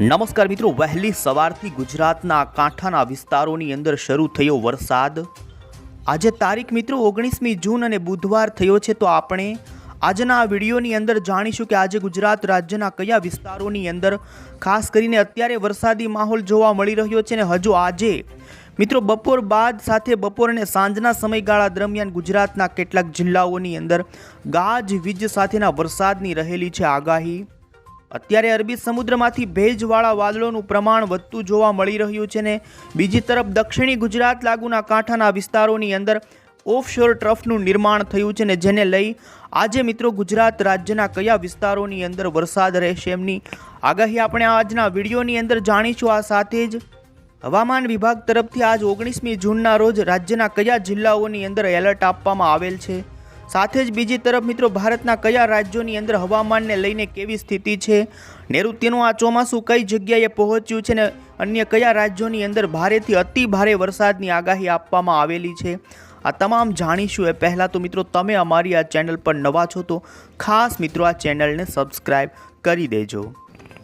નમસ્કાર મિત્રો, વહેલી સવારથી ગુજરાતના કાંઠાના વિસ્તારોની અંદર શરૂ થયો વરસાદ. આજે તારીખ મિત્રો ઓગણીસમી જૂન અને બુધવાર થયો છે, તો આપણે આજના આ વિડીયોની અંદર જાણીશું કે આજે ગુજરાત રાજ્યના કયા વિસ્તારોની અંદર ખાસ કરીને અત્યારે વરસાદી માહોલ જોવા મળી રહ્યો છે ને હજુ આજે મિત્રો બપોર બાદ સાથે બપોર અને સાંજના સમયગાળા દરમિયાન ગુજરાતના કેટલાક જિલ્લાઓની અંદર ગાજ વીજ સાથેના વરસાદની રહેલી છે આગાહી. અત્યારે અરબી સમુદ્રમાંથી ભેજવાળા વાદળોનું પ્રમાણ વધતું જોવા મળી રહ્યું છે ને બીજી તરફ દક્ષિણી ગુજરાત લાગુના કાંઠાના વિસ્તારોની અંદર ઓફશોર ટ્રફનું નિર્માણ થયું છે ને જેને લઈ આજે મિત્રો ગુજરાત રાજ્યના કયા વિસ્તારોની અંદર વરસાદ રહેશે એમની આગાહી આપણે આજના વિડીયોની અંદર જાણીશું. આ સાથે જ હવામાન વિભાગ તરફથી આજ ઓગણીસમી જૂનના રોજ રાજ્યના કયા જિલ્લાઓની અંદર એલર્ટ આપવામાં આવેલ છે? સાથે જ બીજી તરફ મિત્રો, ભારતના કયા રાજ્યોની અંદર હવામાનને લઈને કેવી સ્થિતિ છે? નૈઋત્યનું આ ચોમાસું કઈ જગ્યાએ પહોંચ્યું છે ને અન્ય કયા રાજ્યોની અંદર ભારેથી અતિ ભારે વરસાદની આગાહી આપવામાં આવેલી છે? આ તમામ જાણીશું. એ પહેલાં તો મિત્રો, તમે અમારી આ ચેનલ પર નવા છો તો ખાસ મિત્રો આ ચેનલને સબસ્ક્રાઈબ કરી દેજો.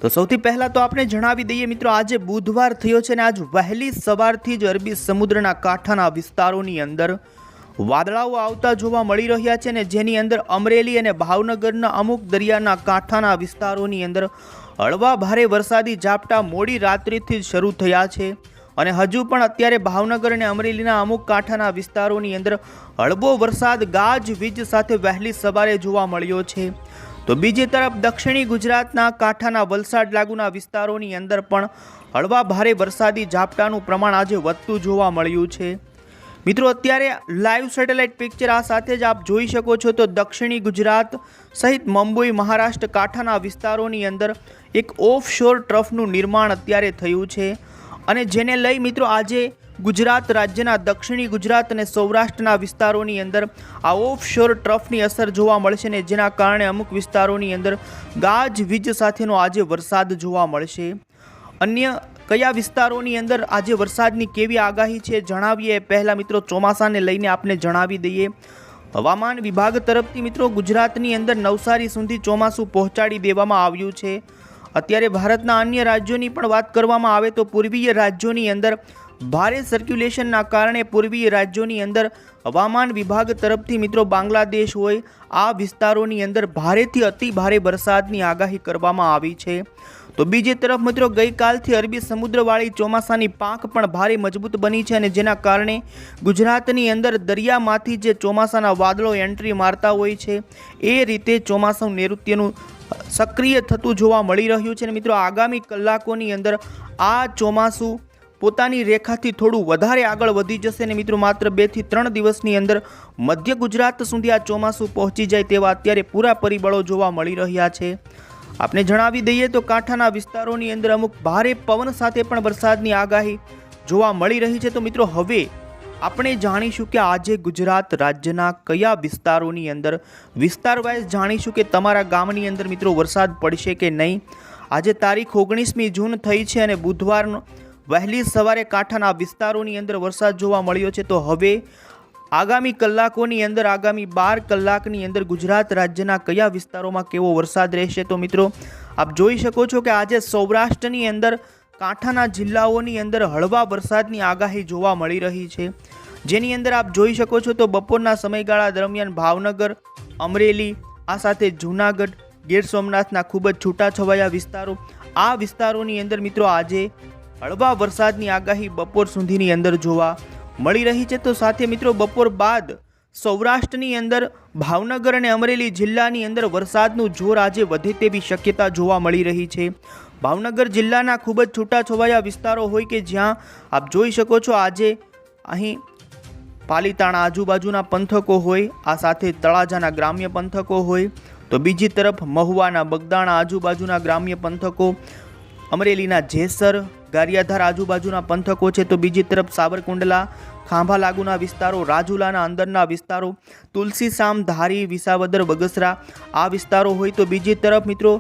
તો સૌથી પહેલાં તો આપણે જણાવી દઈએ મિત્રો, આજે બુધવાર થયો છે ને આજ વહેલી સવારથી જ અરબી સમુદ્રના કાંઠાના વિસ્તારોની અંદર વાદળાઓ આવતા જોવા મળી રહ્યા છે ને જેની અંદર અમરેલી અને ભાવનગરના અમુક દરિયાના કાંઠાના વિસ્તારોની અંદર હળવા ભારે વરસાદી ઝાપટા મોડી રાત્રિથી શરૂ થયા છે. અને હજુ પણ અત્યારે ભાવનગર અને અમરેલીના અમુક કાંઠાના વિસ્તારોની અંદર હળવો વરસાદ ગાજ વીજ સાથે વહેલી સવારે જોવા મળ્યો છે. તો બીજી તરફ દક્ષિણી ગુજરાતના કાંઠાના વલસાડ લાગુના વિસ્તારોની અંદર પણ હળવા ભારે વરસાદી ઝાપટાનું પ્રમાણ આજે વધતું જોવા મળ્યું છે. મિત્રો, અત્યારે લાઈવ સેટેલાઇટ પિક્ચર આ સાથે જ આપ જોઈ શકો છો. તો દક્ષિણી ગુજરાત સહિત મુંબઈ, મહારાષ્ટ્ર, કાંઠાના વિસ્તારોની અંદર એક ઓફશોર ટ્રફનું નિર્માણ અત્યારે થયું છે. અને જેને લઈ મિત્રો, આજે ગુજરાત રાજ્યના દક્ષિણી ગુજરાત અને સૌરાષ્ટ્રના વિસ્તારોની અંદર આ ઓફશોર ટ્રફની અસર જોવા મળશે ને જેના કારણે અમુક વિસ્તારોની અંદર ગાજ વીજ સાથેનો આજે વરસાદ જોવા મળશે. અન્ય કયા વિસ્તારોની અંદર આજે વરસાદની કેવી આગાહી છે જણાવીએ. પહેલાં મિત્રો ચોમાસાને લઈને આપને જણાવી દઈએ. હવામાન વિભાગ તરફથી મિત્રો ગુજરાતની અંદર નવસારી સુધી ચોમાસું પહોંચાડી દેવામાં આવ્યું છે. અત્યારે ભારતના અન્ય રાજ્યોની પણ વાત કરવામાં આવે તો પૂર્વીય રાજ્યોની અંદર ભારે સર્ક્યુલેશનના કારણે પૂર્વીય રાજ્યોની અંદર હવામાન વિભાગ તરફથી મિત્રો બાંગ્લાદેશ હોય, આ વિસ્તારોની અંદર ભારેથી અતિ ભારે વરસાદની આગાહી કરવામાં આવી છે. તો બીજી તરફ મિત્રો, ગઈકાલથી અરબી સમુદ્રવાળી ચોમાસાની પાંખ પણ ભારે મજબૂત બની છે અને જેના કારણે ગુજરાતની અંદર દરિયામાંથી જે ચોમાસાના વાદળો એન્ટ્રી મારતા હોય છે, એ રીતે ચોમાસું નૈઋત્યનું સક્રિય થતું જોવા મળી રહ્યું છે. અને મિત્રો, આગામી કલાકોની અંદર આ ચોમાસું પોતાની રેખાથી થોડું વધારે આગળ વધી જશે અને મિત્રો, માત્ર બેથી ત્રણ દિવસની અંદર મધ્ય ગુજરાત સુધી આ ચોમાસું પહોંચી જાય તેવા અત્યારે પૂરા પરિબળો જોવા મળી રહ્યા છે. આપણે જણાવી દઈએ તો કાંઠાના વિસ્તારોની અંદર અમુક ભારે પવન સાથે પણ વરસાદની આગાહી જોવા મળી રહી છે. તો મિત્રો, હવે આપણે જાણીશું કે આજે ગુજરાત રાજ્યના કયા વિસ્તારોની અંદર વિસ્તાર વાઇઝ જાણીશું કે તમારા ગામની અંદર મિત્રો વરસાદ પડશે કે નહીં? આજે તારીખ ઓગણીસમી જૂન થઈ છે અને બુધવારનો વહેલી સવારે કાંઠાના વિસ્તારોની અંદર વરસાદ જોવા મળ્યો છે. તો હવે આગામી કલાકોની અંદર, આગામી બાર કલાકની અંદર ગુજરાત રાજ્યના કયા વિસ્તારોમાં કેવો વરસાદ રહેશે? તો મિત્રો, આપ જોઈ શકો છો કે આજે સૌરાષ્ટ્રની અંદર, કાંઠાના જિલ્લાઓની અંદર હળવા વરસાદની આગાહી જોવા મળી રહી છે. જેની અંદર આપ જોઈ શકો છો તો બપોરના સમયગાળા દરમિયાન ભાવનગર, અમરેલી, આ સાથે જૂનાગઢ, ગીર સોમનાથના ખૂબ જ છૂટાછવાયા વિસ્તારો, આ વિસ્તારોની અંદર મિત્રો આજે હળવા વરસાદની આગાહી બપોર સુધીની અંદર જોવા મળી રહી છે તો સાથે મિત્રો બપોર બાદ સૌરાષ્ટ્રની અંદર ભાવનગર અને અમરેલી જિલ્લાની અંદર વરસાદનું જોર આજે વધે તેવી શક્યતા જોવા મળી રહી છે. ભાવનગર જિલ્લાના ખૂબ જ છૂટાછવાયા વિસ્તારો હોય કે જ્યાં આપ જોઈ શકો છો આજે અહીં પાલીતાણા આજુબાજુના પંથકો હોય, આ સાથે તળાજાના ગ્રામ્ય પંથકો હોય, તો બીજી તરફ મહુવાના બગદાણા આજુબાજુના ગ્રામ્ય પંથકો, અમરેલીના જેસર ગારિયાધાર આજુબાજુના પંથકો છે તો બીજી તરફ સાબરકુંડલા ખાંભા લાગુના વિસ્તારો, રાજુલાના અંદરના વિસ્તારો તુલસીસામ ધારી, વિસાવદર, બગસરા આ વિસ્તારો હોય તો બીજી તરફ મિત્રો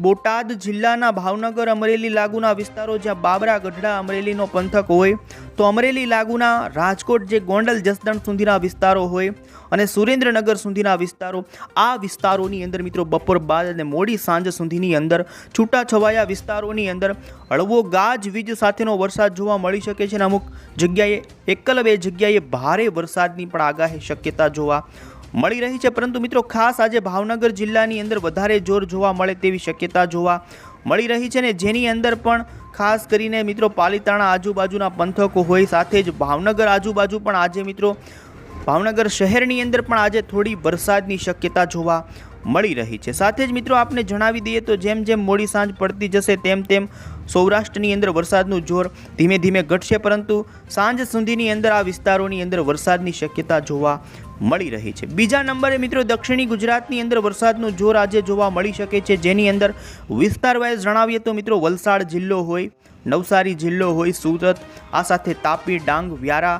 બોટાદ જિલ્લાના ભાવનગર અમરેલી લાગુના વિસ્તારો જ્યાં બાબરા, ગઢડા, અમરેલીનો પંથક હોય, તો અમરેલી લાગુના રાજકોટ જે ગોંડલ, જસદણ સુધીના વિસ્તારો હોય અને સુરેન્દ્રનગર સુધીના વિસ્તારો, આ વિસ્તારોની અંદર મિત્રો બપોર બાદ અને મોડી સાંજ સુધીની અંદર છૂટાછવાયા વિસ્તારોની અંદર હળવો ગાજવીજ સાથેનો વરસાદ જોવા મળી શકે છે અને અમુક જગ્યાએ એકલ બે જગ્યાએ ભારે વરસાદની પણ આગાહી શક્યતા જોવા મળી રહી છે. પરંતુ મિત્રો, ખાસ આજે ભાવનગર જિલ્લાની અંદર વધારે જોર જોવા મળે તેવી શક્યતા જોવા મળી રહી છે ને જેની અંદર પણ ખાસ કરીને મિત્રો, પાલીતાણા આજુબાજુના પંથકો હોય, સાથે જ ભાવનગર આજુબાજુ પણ આજે મિત્રો, ભાવનગર શહેરની અંદર પણ આજે થોડી વરસાદની શક્યતા જોવા મળી રહી છે. સાથે જ મિત્રો, આપને જણાવી દઈએ તો જેમ જેમ મોડી સાંજ પડતી જશે, તેમ તેમ સૌરાષ્ટ્રની અંદર વરસાદનું જોર ધીમે ધીમે ઘટશે. પરંતુ સાંજ સુધીની અંદર આ વિસ્તારોની અંદર વરસાદની શક્યતા જોવા મળી રહી છે. બીજા નંબરે મિત્રો દક્ષિણી ગુજરાતની અંદર વરસાદનું જોર આજે જોવા મળી શકે છે. જેની અંદર વિસ્તાર વાઇઝ જણાવીએ તો મિત્રો વલસાડ જિલ્લો હોય, નવસારી જિલ્લો હોય, સુરત, આ સાથે તાપી, ડાંગ, વ્યારા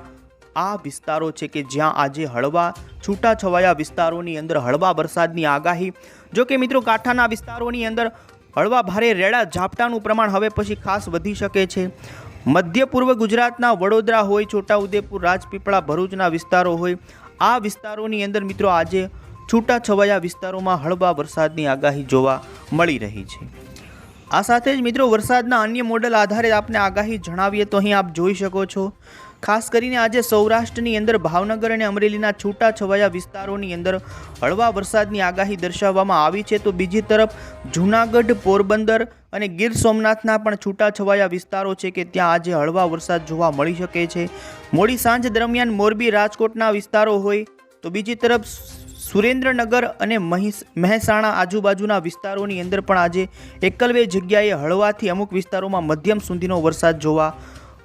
આ વિસ્તારો છે કે જ્યાં આજે હળવા છૂટાછવાયા વિસ્તારોની અંદર હળવા વરસાદની આગાહી. જો કે મિત્રો કાંઠાના વિસ્તારોની અંદર હળવા ભારે રેડા ઝાપટાનું પ્રમાણ હવે પછી ખાસ વધી શકે છે. મધ્ય પૂર્વ ગુજરાતના વડોદરા હોય, છોટાઉદેપુર, રાજપીપળા, ભરૂચના વિસ્તારો હોય આ વિસ્તારોની અંદર મિત્રો આજે છૂટાછવાયા વિસ્તારોમાં હળવા વરસાદની આગાહી જોવા મળી રહી છે. આ સાથે જ મિત્રો વરસાદના અન્ય મોડલ આધારે આપને આગાહી જણાવીએ તો અહીં આપ જોઈ શકો છો. ખાસ કરીને આજે સૌરાષ્ટ્રની અંદર ભાવનગર અને અમરેલીના છૂટા છવાયા વિસ્તારોની અંદર હળવા વરસાદની આગાહી દર્શાવવામાં આવી છે. તો બીજી તરફ જૂનાગઢ, પોરબંદર અને ગીર સોમનાથના પણ છૂટા છવાયા વિસ્તારો છે કે ત્યાં આજે હળવા વરસાદ જોવા મળી શકે છે. મોડી સાંજ દરમિયાન મોરબી, રાજકોટના વિસ્તારો હોય તો બીજી તરફ સુરેન્દ્રનગર અને મહિસ, મહેસાણા આજુબાજુના વિસ્તારોની અંદર પણ આજે એકલવે જગ્યાએ હળવાથી અમુક વિસ્તારોમાં મધ્યમ સુધીનો વરસાદ જોવા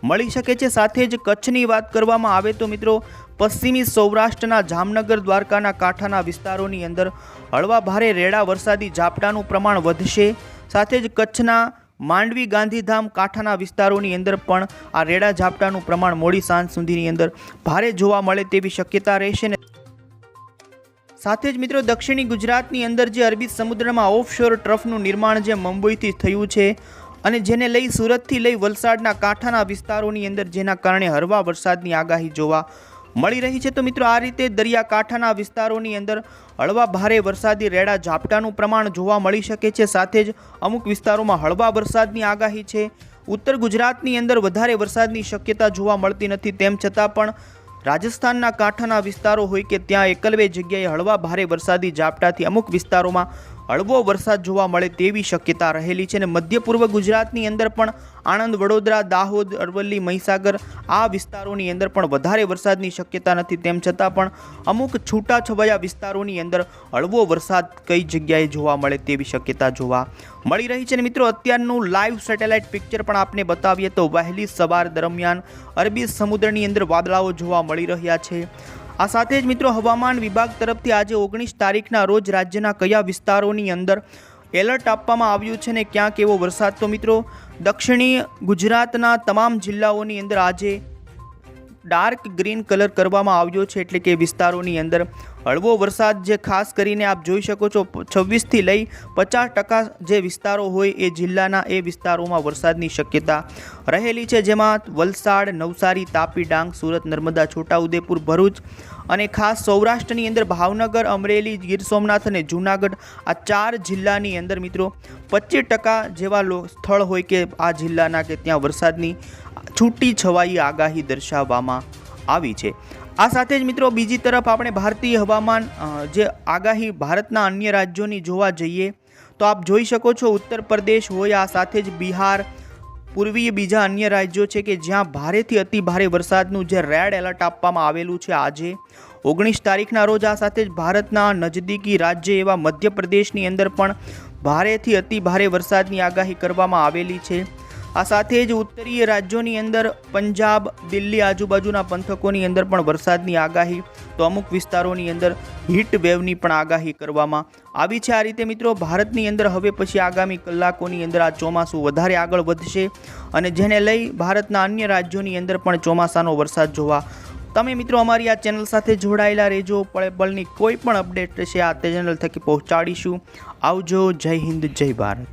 મળી શકે છે. સાથે જ કચ્છની વાત કરવામાં આવે તો મિત્રો, પશ્ચિમી સૌરાષ્ટ્રના જામનગર, દ્વારકાના કાંઠાના વિસ્તારોની અંદર હળવા ભારે રેડા વરસાદી ઝાપટાનું પ્રમાણ વધશે. સાથે જ કચ્છના માંડવી, ગાંધીધામ કાંઠાના વિસ્તારોની અંદર પણ આ રેડા ઝાપટાનું પ્રમાણ મોડી સાંજ સુધીની અંદર ભારે જોવા મળે તેવી શક્યતા રહેશે ને સાથે જ મિત્રો, દક્ષિણી ગુજરાતની અંદર જે અરબી સમુદ્રમાં ઓફશોર ટ્રફનું નિર્માણ જે મુંબઈથી થયું છે અને જેને લઈ સુરતથી લઈ વલસાડના કાંઠાના વિસ્તારોની અંદર જેના કારણે હળવા વરસાદની આગાહી જોવા મળી રહી છે. તો મિત્રો, આ રીતે દરિયાકાંઠાના વિસ્તારોની અંદર હળવા ભારે વરસાદી રેડા ઝાપટાનું પ્રમાણ જોવા મળી શકે છે. સાથે જ અમુક વિસ્તારોમાં હળવા વરસાદની આગાહી છે. ઉત્તર ગુજરાતની અંદર વધારે વરસાદની શક્યતા જોવા મળતી નથી. તેમ છતાં પણ રાજસ્થાનના કાંઠાના વિસ્તારો હોય કે ત્યાં એકલવે જગ્યાએ હળવા ભારે વરસાદી ઝાપટાથી અમુક વિસ્તારોમાં હળવો વરસાદ જોવા મળે તેવી શક્યતા રહેલી છે અને મધ્ય પૂર્વ ગુજરાતની અંદર પણ આણંદ, વડોદરા, દાહોદ, અરવલ્લી, મહીસાગર આ વિસ્તારોની અંદર પણ વધારે વરસાદની શક્યતા નથી. તેમ છતાં પણ અમુક છૂટાછવાયા વિસ્તારોની અંદર હળવો વરસાદ કઈ જગ્યાએ જોવા મળે તેવી શક્યતા જોવા મળી રહી છે. અને મિત્રો, અત્યારનું લાઈવ સેટેલાઇટ પિક્ચર પણ આપને બતાવીએ તો વહેલી સવાર દરમિયાન અરબી સમુદ્રની અંદર વાદળાઓ જોવા મળી રહ્યા છે. આ સાથે જ મિત્રો હવામાન વિભાગ તરફથી આજે ઓગણીસ તારીખના રોજ રાજ્યના કયા વિસ્તારોની અંદર એલર્ટ આપવામાં આવ્યું છે ને ક્યાં કેવો વરસાદ? તો મિત્રો, દક્ષિણી ગુજરાતના તમામ જિલ્લાઓની અંદર આજે ડાર્ક ગ્રીન કલર કરવામાં આવ્યો છે એટલે કે વિસ્તારોની અંદર હળવો વરસાદ જે ખાસ કરીને આપ જોઈ શકો છો, છવ્વીસથી લઈ પચાસ ટકા જે વિસ્તારો હોય એ જિલ્લાના એ વિસ્તારોમાં વરસાદની શક્યતા રહેલી છે. જેમાં વલસાડ, નવસારી, તાપી, ડાંગ, સુરત, નર્મદા, છોટાઉદેપુર, ભરૂચ અને ખાસ સૌરાષ્ટ્રની અંદર ભાવનગર, અમરેલી, ગીર સોમનાથ અને જૂનાગઢ આ ચાર જિલ્લાની અંદર મિત્રો પચીસ ટકા જેવા સ્થળ હોય કે આ જિલ્લાના કે ત્યાં વરસાદની છૂટી છવાઈ આગાહી દર્શાવવામાં આવી છે. આ સાથે જ મિત્રો બીજી તરફ આપણે ભારતીય હવામાન જે આગાહી ભારતના અન્ય રાજ્યોની જોવા જઈએ, તો આપ જોઈ શકો છો ઉત્તર પ્રદેશ હોય, આ સાથે જ બિહાર, પૂર્વીય બીજા અન્ય રાજ્યો છે કે જ્યાં ભારેથી અતિ ભારે વરસાદનું જે રેડ એલર્ટ આપવામાં આવેલું છે આજે. ઓગણીસ તારીખના રોજ આ સાથે જ ભારતના નજદીકી રાજ્ય એવા મધ્યપ્રદેશની અંદર પણ ભારેથી અતિ ભારે વરસાદની આગાહી કરવામાં આવેલી છે. આ સાથે જ ઉત્તરીય રાજ્યોની અંદર પંજાબ, દિલ્હી આજુબાજુના પંથકોની અંદર પણ વરસાદની આગાહી, તો અમુક વિસ્તારોની અંદર હીટ વેવની પણ આગાહી કરવામાં આવી છે. આ રીતે મિત્રો, ભારતની અંદર હવે પછી આગામી કલાકોની અંદર આ ચોમાસું વધારે આગળ વધશે અને જેને લઈ ભારતના અન્ય રાજ્યોની અંદર પણ ચોમાસાનો વરસાદ જોવા. તમે મિત્રો અમારી આ ચેનલ સાથે જોડાયેલા રહેજો. પળે પળની કોઈ પણ અપડેટ છે આ ચેનલ થકી પહોંચાડીશું. આવજો, જય હિન્દ, જય ભારત.